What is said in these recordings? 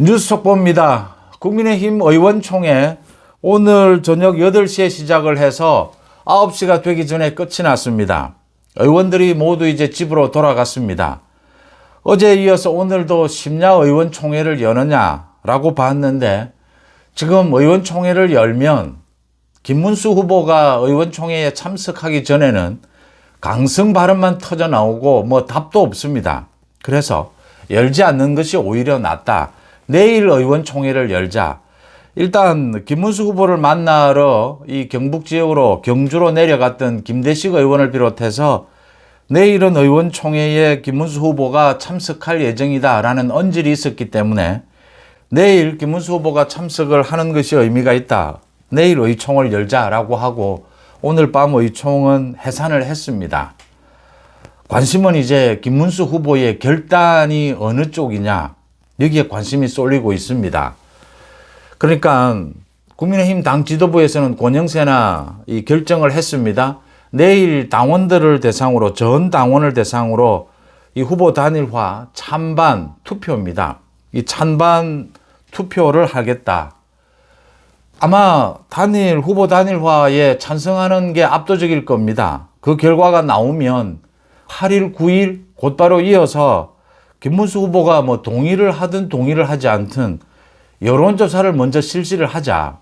뉴스 속보입니다. 국민의힘 의원총회 오늘 저녁 8시에 시작을 해서 9시가 되기 전에 끝이 났습니다. 의원들이 모두 이제 집으로 돌아갔습니다. 어제에 이어서 오늘도 심야 의원총회를 여느냐라고 봤는데 지금 의원총회를 열면 김문수 후보가 의원총회에 참석하기 전에는 강성 발언만 터져 나오고 뭐 답도 없습니다. 그래서 열지 않는 것이 오히려 낫다. 내일 의원총회를 열자. 일단 김문수 후보를 만나러 이 경북 지역으로 경주로 내려갔던 김대식 의원을 비롯해서 내일은 의원총회에 김문수 후보가 참석할 예정이다라는 언질이 있었기 때문에 내일 김문수 후보가 참석을 하는 것이 의미가 있다. 내일 의총을 열자라고 하고 오늘 밤 의총은 해산을 했습니다. 관심은 이제 김문수 후보의 결단이 어느 쪽이냐 여기에 관심이 쏠리고 있습니다. 그러니까 국민의힘 당 지도부에서는 권영세나 이 결정을 했습니다. 내일 당원들을 대상으로 전 당원을 대상으로 이 후보 단일화 찬반 투표입니다. 이 찬반 투표를 하겠다. 아마 단일 후보 단일화에 찬성하는 게 압도적일 겁니다. 그 결과가 나오면 8일, 9일 곧바로 이어서 김문수 후보가 뭐 동의를 하든 동의를 하지 않든 여론조사를 먼저 실시를 하자.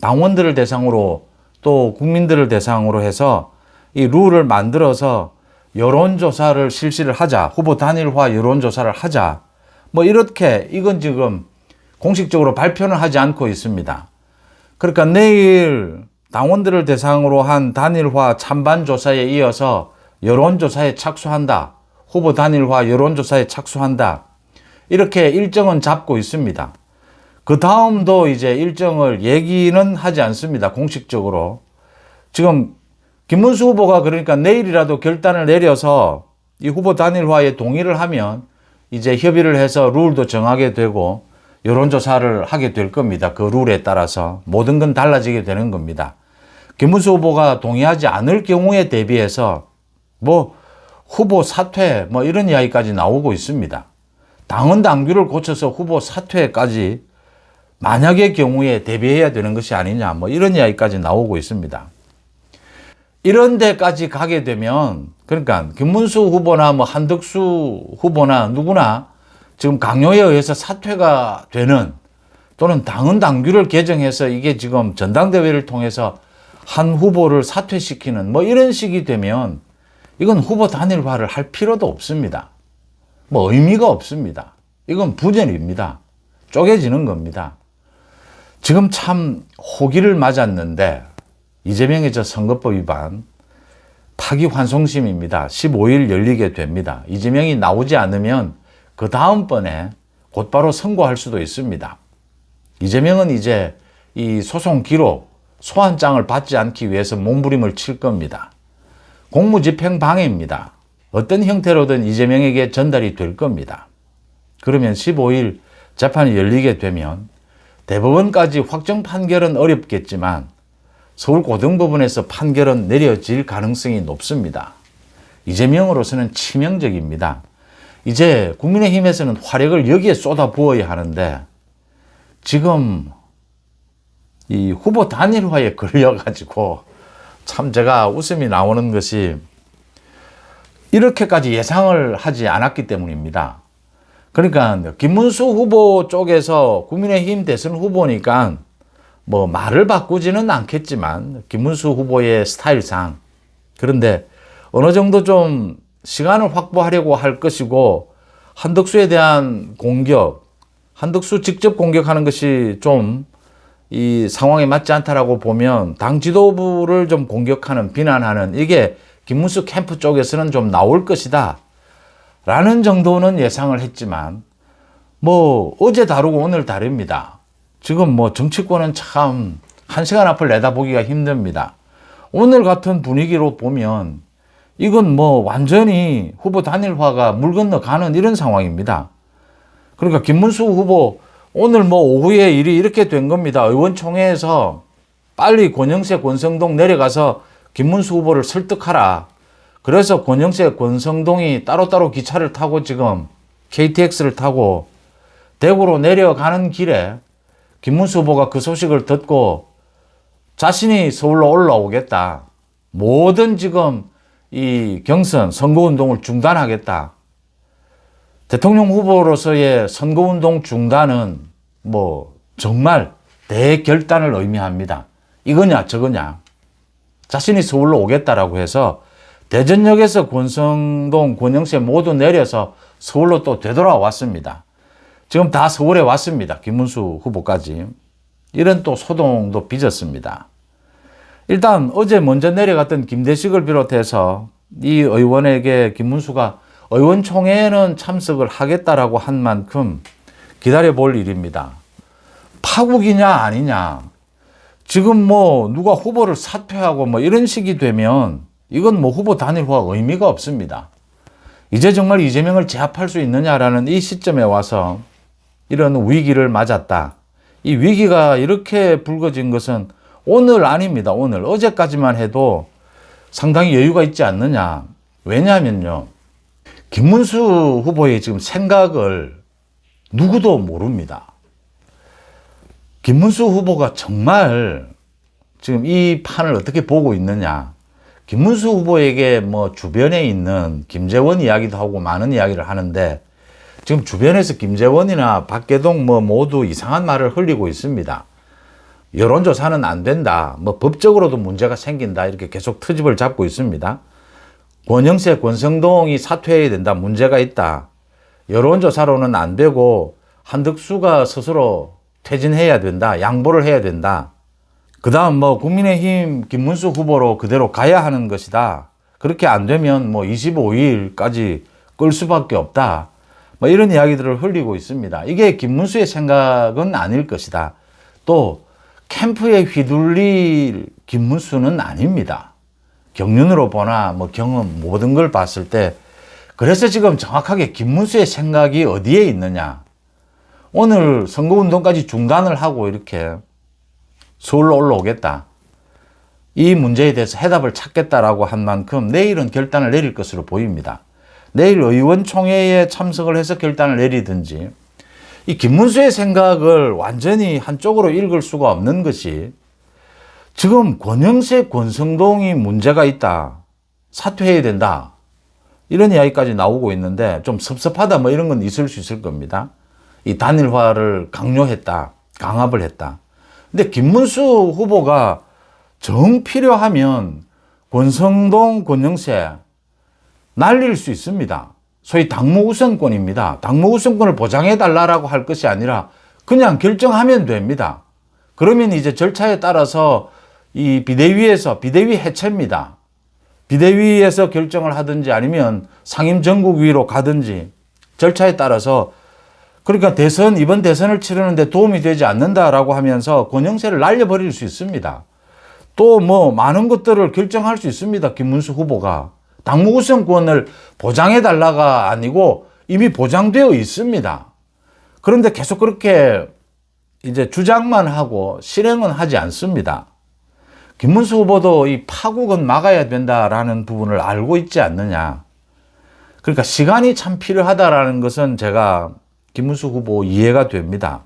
당원들을 대상으로 또 국민들을 대상으로 해서 이 룰을 만들어서 여론조사를 실시를 하자. 후보 단일화 여론조사를 하자. 뭐 이렇게 이건 지금 공식적으로 발표는 하지 않고 있습니다. 그러니까 내일 당원들을 대상으로 한 단일화 찬반 조사에 이어서 여론조사에 착수한다. 후보 단일화 여론조사에 착수한다. 이렇게 일정은 잡고 있습니다. 그 다음도 이제 일정을 얘기는 하지 않습니다. 공식적으로. 지금 김문수 후보가 그러니까 내일이라도 결단을 내려서 이 후보 단일화에 동의를 하면 이제 협의를 해서 룰도 정하게 되고 여론조사를 하게 될 겁니다. 그 룰에 따라서 모든 건 달라지게 되는 겁니다. 김문수 후보가 동의하지 않을 경우에 대비해서 뭐 후보 사퇴 뭐 이런 이야기까지 나오고 있습니다. 당헌 당규를 고쳐서 후보 사퇴까지 만약의 경우에 대비해야 되는 것이 아니냐 뭐 이런 이야기까지 나오고 있습니다. 이런 데까지 가게 되면 그러니까 김문수 후보나 뭐 한덕수 후보나 누구나 지금 강요에 의해서 사퇴가 되는 또는 당헌 당규를 개정해서 이게 지금 전당대회를 통해서 한 후보를 사퇴시키는 뭐 이런 식이 되면 이건 후보 단일화를 할 필요도 없습니다. 뭐 의미가 없습니다. 이건 부전입니다. 쪼개지는 겁니다. 지금 참 호기를 맞았는데 이재명의 저 선거법 위반 파기환송심입니다. 15일 열리게 됩니다. 이재명이 나오지 않으면 그 다음번에 곧바로 선고할 수도 있습니다. 이재명은 이제 이 소송 기록 소환장을 받지 않기 위해서 몸부림을 칠 겁니다. 공무집행 방해입니다. 어떤 형태로든 이재명에게 전달이 될 겁니다. 그러면 15일 재판이 열리게 되면 대법원까지 확정 판결은 어렵겠지만 서울고등법원에서 판결은 내려질 가능성이 높습니다. 이재명으로서는 치명적입니다. 이제 국민의힘에서는 화력을 여기에 쏟아 부어야 하는데 지금 이 후보 단일화에 걸려가지고 참 제가 웃음이 나오는 것이 이렇게까지 예상을 하지 않았기 때문입니다. 그러니까 김문수 후보 쪽에서 국민의힘 대선 후보니까 뭐 말을 바꾸지는 않겠지만 김문수 후보의 스타일상 그런데 어느 정도 좀 시간을 확보하려고 할 것이고 한덕수에 대한 공격, 한덕수 직접 공격하는 것이 좀 이 상황에 맞지 않다라고 보면 당 지도부를 좀 공격하는 비난하는 이게 김문수 캠프 쪽에서는 좀 나올 것이다. 라는 정도는 예상을 했지만 뭐 어제 다루고 오늘 다릅니다. 지금 뭐 정치권은 참 한 시간 앞을 내다보기가 힘듭니다. 오늘 같은 분위기로 보면 이건 뭐 완전히 후보 단일화가 물 건너 가는 이런 상황입니다. 그러니까 김문수 후보 오늘 뭐 오후에 일이 이렇게 된 겁니다. 의원총회에서 빨리 권영세, 권성동 내려가서 김문수 후보를 설득하라. 그래서 권영세, 권성동이 따로따로 기차를 타고 지금 KTX를 타고 대구로 내려가는 길에 김문수 후보가 그 소식을 듣고 자신이 서울로 올라오겠다. 모든 지금 이 경선 선거운동을 중단하겠다. 대통령 후보로서의 선거운동 중단은 뭐 정말 대결단을 의미합니다. 이거냐 저거냐. 자신이 서울로 오겠다라고 해서 대전역에서 권성동, 권영세 모두 내려서 서울로 또 되돌아왔습니다. 지금 다 서울에 왔습니다. 김문수 후보까지. 이런 또 소동도 빚었습니다. 일단 어제 먼저 내려갔던 김대식을 비롯해서 이 의원에게 김문수가 의원총회에는 참석을 하겠다라고 한 만큼 기다려 볼 일입니다. 파국이냐 아니냐. 지금 뭐 누가 후보를 사퇴하고 뭐 이런 식이 되면 이건 뭐 후보 단일화 의미가 없습니다. 이제 정말 이재명을 제압할 수 있느냐라는 이 시점에 와서 이런 위기를 맞았다. 이 위기가 이렇게 불거진 것은 오늘 아닙니다. 오늘 어제까지만 해도 상당히 여유가 있지 않느냐. 왜냐하면요. 김문수 후보의 지금 생각을 누구도 모릅니다. 김문수 후보가 정말 지금 이 판을 어떻게 보고 있느냐. 김문수 후보에게 뭐 주변에 있는 김재원 이야기도 하고 많은 이야기를 하는데 지금 주변에서 김재원이나 박계동 뭐 모두 이상한 말을 흘리고 있습니다. 여론조사는 안 된다. 뭐 법적으로도 문제가 생긴다. 이렇게 계속 트집을 잡고 있습니다. 권영세, 권성동이 사퇴해야 된다. 문제가 있다. 여론조사로는 안 되고 한덕수가 스스로 퇴진해야 된다. 양보를 해야 된다. 그 다음 뭐 국민의힘 김문수 후보로 그대로 가야 하는 것이다. 그렇게 안 되면 뭐 25일까지 끌 수밖에 없다. 뭐 이런 이야기들을 흘리고 있습니다. 이게 김문수의 생각은 아닐 것이다. 또 캠프에 휘둘릴 김문수는 아닙니다. 경륜으로 보나 뭐 경험 모든 걸 봤을 때 그래서 지금 정확하게 김문수의 생각이 어디에 있느냐. 오늘 선거운동까지 중단을 하고 이렇게 서울로 올라오겠다. 이 문제에 대해서 해답을 찾겠다라고 한 만큼 내일은 결단을 내릴 것으로 보입니다. 내일 의원총회에 참석을 해서 결단을 내리든지 이 김문수의 생각을 완전히 한쪽으로 읽을 수가 없는 것이 지금 권영세, 권성동이 문제가 있다. 사퇴해야 된다. 이런 이야기까지 나오고 있는데 좀 섭섭하다 뭐 이런 건 있을 수 있을 겁니다. 이 단일화를 강요했다. 강압을 했다. 근데 김문수 후보가 정 필요하면 권성동, 권영세 날릴 수 있습니다. 소위 당무 우선권입니다. 당무 우선권을 보장해 달라라고 할 것이 아니라 그냥 결정하면 됩니다. 그러면 이제 절차에 따라서 이 비대위에서 비대위 해체입니다. 비대위에서 결정을 하든지 아니면 상임 전국위로 가든지 절차에 따라서 그러니까 대선 이번 대선을 치르는데 도움이 되지 않는다라고 하면서 권영세를 날려버릴 수 있습니다. 또 뭐 많은 것들을 결정할 수 있습니다. 김문수 후보가 당무 우선권을 보장해 달라가 아니고 이미 보장되어 있습니다. 그런데 계속 그렇게 이제 주장만 하고 실행은 하지 않습니다. 김문수 후보도 이 파국은 막아야 된다라는 부분을 알고 있지 않느냐. 그러니까 시간이 참 필요하다라는 것은 제가 김문수 후보 이해가 됩니다.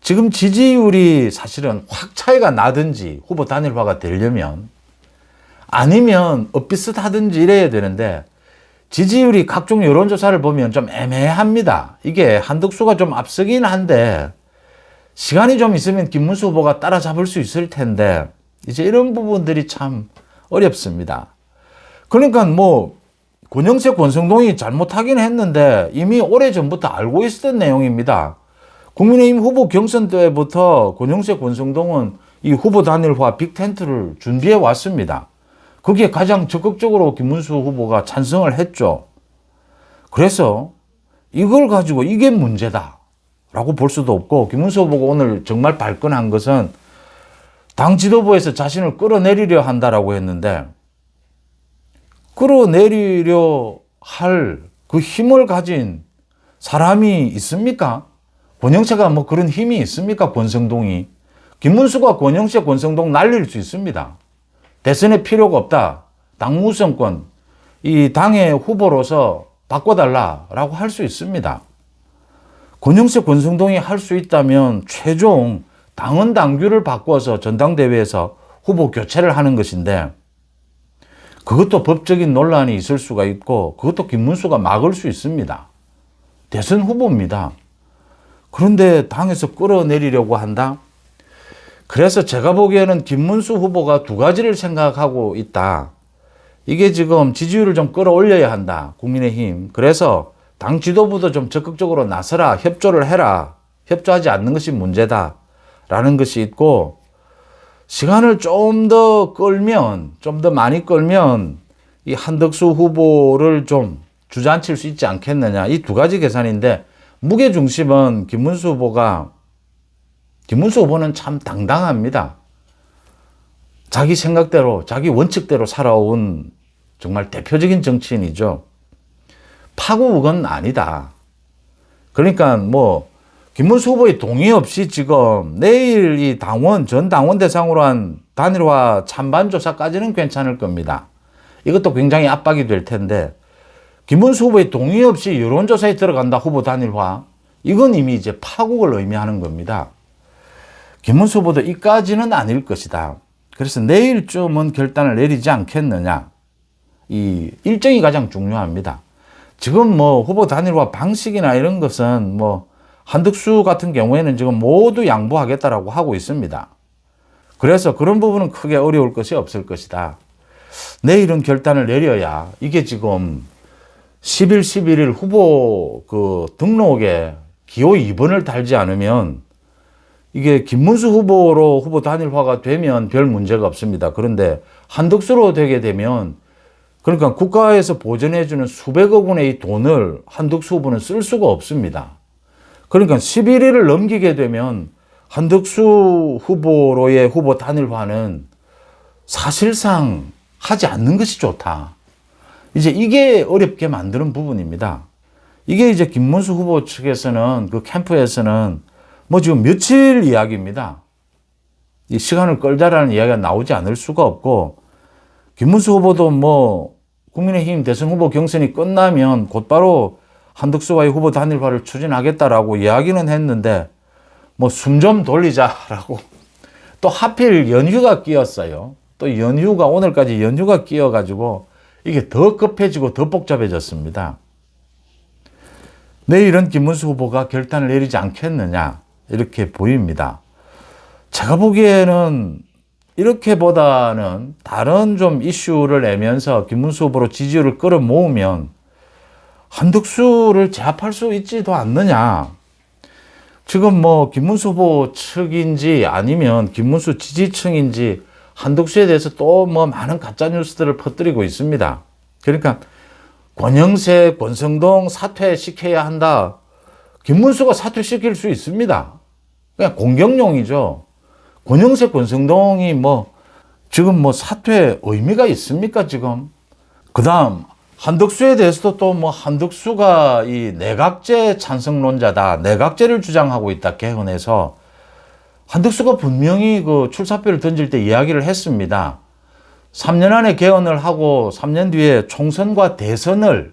지금 지지율이 사실은 확 차이가 나든지 후보 단일화가 되려면 아니면 엇비슷하든지 이래야 되는데 지지율이 각종 여론조사를 보면 좀 애매합니다. 이게 한덕수가 좀 앞서긴 한데 시간이 좀 있으면 김문수 후보가 따라잡을 수 있을 텐데 이제 이런 부분들이 참 어렵습니다. 그러니까 뭐 권영세 권성동이 잘못하긴 했는데 이미 오래 전부터 알고 있었던 내용입니다. 국민의힘 후보 경선 때부터 권영세 권성동은 이 후보 단일화 빅텐트를 준비해 왔습니다. 거기에 가장 적극적으로 김문수 후보가 찬성을 했죠. 그래서 이걸 가지고 이게 문제다. 라고 볼 수도 없고, 김문수 후보가 오늘 정말 발끈한 것은 당 지도부에서 자신을 끌어내리려 한다라고 했는데, 끌어내리려 할 그 힘을 가진 사람이 있습니까? 권영세가 뭐 그런 힘이 있습니까? 권성동이. 김문수가 권영세, 권성동 날릴 수 있습니다. 대선에 필요가 없다. 당무선권, 이 당의 후보로서 바꿔달라라고 할 수 있습니다. 권영세, 권성동이 할 수 있다면 최종 당헌 당규를 바꿔서 전당대회에서 후보 교체를 하는 것인데 그것도 법적인 논란이 있을 수가 있고 그것도 김문수가 막을 수 있습니다. 대선 후보입니다. 그런데 당에서 끌어내리려고 한다? 그래서 제가 보기에는 김문수 후보가 두 가지를 생각하고 있다. 이게 지금 지지율을 좀 끌어올려야 한다. 국민의힘. 그래서 당 지도부도 좀 적극적으로 나서라. 협조를 해라. 협조하지 않는 것이 문제다. 라는 것이 있고, 시간을 좀 더 끌면, 좀 더 많이 끌면, 이 한덕수 후보를 좀 주저앉힐 수 있지 않겠느냐. 이 두 가지 계산인데, 무게 중심은 김문수 후보가, 김문수 후보는 참 당당합니다. 자기 생각대로, 자기 원칙대로 살아온 정말 대표적인 정치인이죠. 파국은 아니다. 그러니까 뭐, 김문수 후보의 동의 없이 지금 내일 이 당원, 전 당원 대상으로 한 단일화 찬반 조사까지는 괜찮을 겁니다. 이것도 굉장히 압박이 될 텐데, 김문수 후보의 동의 없이 여론조사에 들어간다 후보 단일화. 이건 이미 이제 파국을 의미하는 겁니다. 김문수 후보도 이까지는 아닐 것이다. 그래서 내일쯤은 결단을 내리지 않겠느냐. 이 일정이 가장 중요합니다. 지금 뭐 후보 단일화 방식이나 이런 것은 뭐 한덕수 같은 경우에는 지금 모두 양보하겠다라고 하고 있습니다. 그래서 그런 부분은 크게 어려울 것이 없을 것이다. 내일은 결단을 내려야 이게 지금 10일, 11일 후보 그 등록에 기호 2번을 달지 않으면 이게 김문수 후보로 후보 단일화가 되면 별 문제가 없습니다. 그런데 한덕수로 되게 되면 그러니까 국가에서 보전해주는 수백억 원의 이 돈을 한덕수 후보는 쓸 수가 없습니다. 그러니까 11일을 넘기게 되면 한덕수 후보로의 후보 단일화는 사실상 하지 않는 것이 좋다. 이제 이게 어렵게 만드는 부분입니다. 이게 이제 김문수 후보 측에서는 그 캠프에서는 뭐 지금 며칠 이야기입니다. 이 시간을 끌자라는 이야기가 나오지 않을 수가 없고 김문수 후보도 뭐 국민의힘 대선 후보 경선이 끝나면 곧바로 한덕수와의 후보 단일화를 추진하겠다라고 이야기는 했는데 뭐 숨 좀 돌리자라고 또 하필 연휴가 끼었어요. 또 연휴가 오늘까지 연휴가 끼어 가지고 이게 더 급해지고 더 복잡해졌습니다. 내일은 김문수 후보가 결단을 내리지 않겠느냐 이렇게 보입니다. 제가 보기에는 이렇게보다는 다른 좀 이슈를 내면서 김문수 후보로 지지율을 끌어모으면 한덕수를 제압할 수 있지도 않느냐. 지금 뭐 김문수 후보 측인지 아니면 김문수 지지층인지 한덕수에 대해서 또 뭐 많은 가짜 뉴스들을 퍼뜨리고 있습니다. 그러니까 권영세, 권성동 사퇴시켜야 한다. 김문수가 사퇴시킬 수 있습니다. 그냥 공격용이죠. 권영세, 권성동이 뭐 지금 뭐 사퇴 의미가 있습니까 지금? 그 다음 한덕수에 대해서도 또 뭐 한덕수가 이 내각제 찬성론자다. 내각제를 주장하고 있다. 개헌해서 한덕수가 분명히 그 출사표를 던질 때 이야기를 했습니다. 3년 안에 개헌을 하고 3년 뒤에 총선과 대선을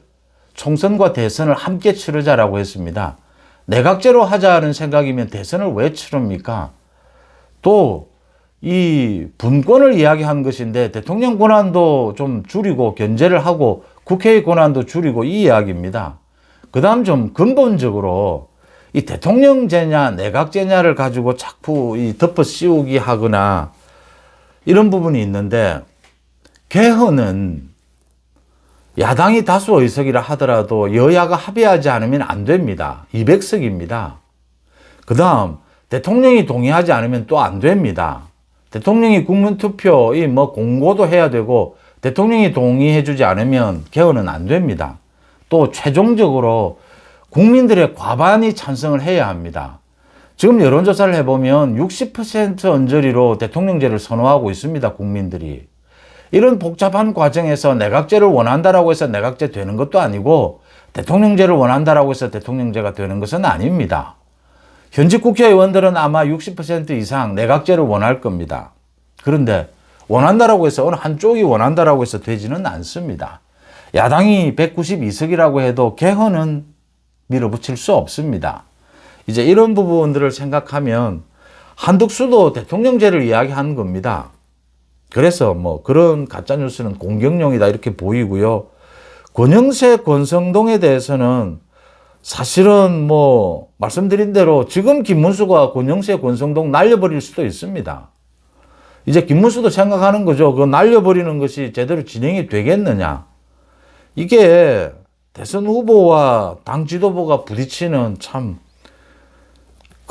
총선과 대선을 함께 치르자라고 했습니다. 내각제로 하자는 생각이면 대선을 왜 치릅니까? 또 이 분권을 이야기한 것인데 대통령 권한도 좀 줄이고 견제를 하고 국회의 권한도 줄이고 이 이야기입니다. 그 다음 좀 근본적으로 이 대통령제냐 내각제냐를 가지고 자꾸 이 덮어 씌우기 하거나 이런 부분이 있는데 개헌은 야당이 다수 의석이라 하더라도 여야가 합의하지 않으면 안 됩니다. 200석입니다. 그 다음 대통령이 동의하지 않으면 또 안 됩니다. 대통령이 국민투표 뭐 공고도 해야 되고 대통령이 동의해주지 않으면 개헌은 안 됩니다. 또 최종적으로 국민들의 과반이 찬성을 해야 합니다. 지금 여론조사를 해보면 60% 언저리로 대통령제를 선호하고 있습니다. 국민들이. 이런 복잡한 과정에서 내각제를 원한다라고 해서 내각제 되는 것도 아니고 대통령제를 원한다라고 해서 대통령제가 되는 것은 아닙니다. 현직 국회의원들은 아마 60% 이상 내각제를 원할 겁니다. 그런데 원한다라고 해서 어느 한쪽이 원한다라고 해서 되지는 않습니다. 야당이 192석이라고 해도 개헌은 밀어붙일 수 없습니다. 이제 이런 부분들을 생각하면 한덕수도 대통령제를 이야기하는 겁니다. 그래서 뭐 그런 가짜 뉴스는 공격용이다 이렇게 보이고요. 권영세, 권성동에 대해서는 사실은 뭐 말씀드린 대로 지금 김문수가 권영세, 권성동 날려버릴 수도 있습니다. 이제 김문수도 생각하는 거죠. 그 날려버리는 것이 제대로 진행이 되겠느냐. 이게 대선 후보와 당 지도부가 부딪히는 참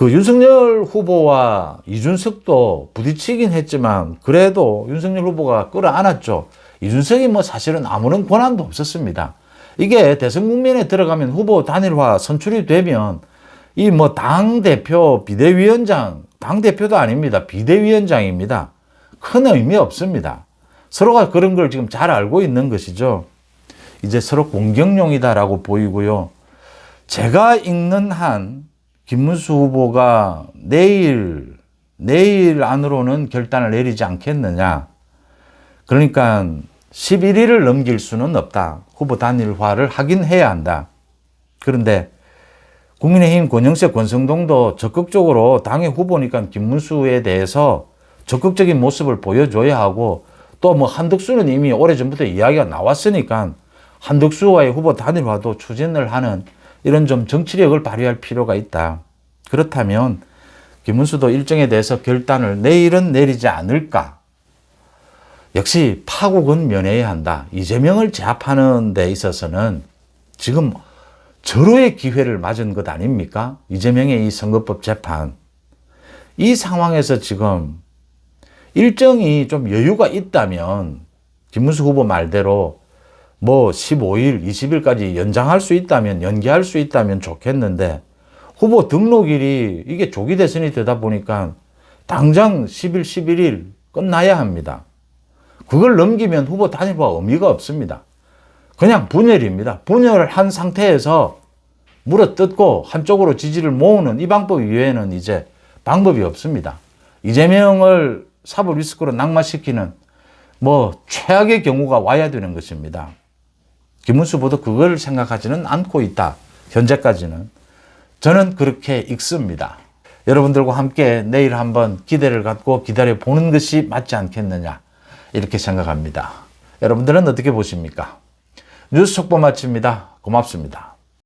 그 윤석열 후보와 이준석도 부딪히긴 했지만 그래도 윤석열 후보가 끌어안았죠. 이준석이 뭐 사실은 아무런 권한도 없었습니다. 이게 대선 국면에 들어가면 후보 단일화 선출이 되면 이 뭐 당 대표 비대위원장 당 대표도 아닙니다. 비대위원장입니다. 큰 의미 없습니다. 서로가 그런 걸 지금 잘 알고 있는 것이죠. 이제 서로 공격용이다라고 보이고요. 제가 읽는 한 김문수 후보가 내일 내일 안으로는 결단을 내리지 않겠느냐. 그러니까 11일을 넘길 수는 없다. 후보 단일화를 하긴 해야 한다. 그런데 국민의힘 권영세 권성동도 적극적으로 당의 후보니까 김문수에 대해서 적극적인 모습을 보여줘야 하고 또 뭐 한덕수는 이미 오래전부터 이야기가 나왔으니까 한덕수와의 후보 단일화도 추진을 하는 이런 좀 정치력을 발휘할 필요가 있다. 그렇다면 김문수도 일정에 대해서 결단을 내일은 내리지 않을까. 역시 파국은 면해야 한다. 이재명을 제압하는 데 있어서는 지금 절호의 기회를 맞은 것 아닙니까? 이재명의 이 선거법 재판. 이 상황에서 지금 일정이 좀 여유가 있다면 김문수 후보 말대로 뭐 15일, 20일까지 연장할 수 있다면 연기할 수 있다면 좋겠는데 후보 등록일이 이게 조기 대선이 되다 보니까 당장 10일, 11일 끝나야 합니다. 그걸 넘기면 후보 단일화 의미가 없습니다. 그냥 분열입니다. 분열을 한 상태에서 물어뜯고 한쪽으로 지지를 모으는 이 방법 이외에는 이제 방법이 없습니다. 이재명을 사법 리스크로 낙마시키는 뭐 최악의 경우가 와야 되는 것입니다. 김문수 후보도 그걸 생각하지는 않고 있다. 현재까지는. 저는 그렇게 읽습니다. 여러분들과 함께 내일 한번 기대를 갖고 기다려 보는 것이 맞지 않겠느냐. 이렇게 생각합니다. 여러분들은 어떻게 보십니까? 뉴스 속보 마칩니다. 고맙습니다.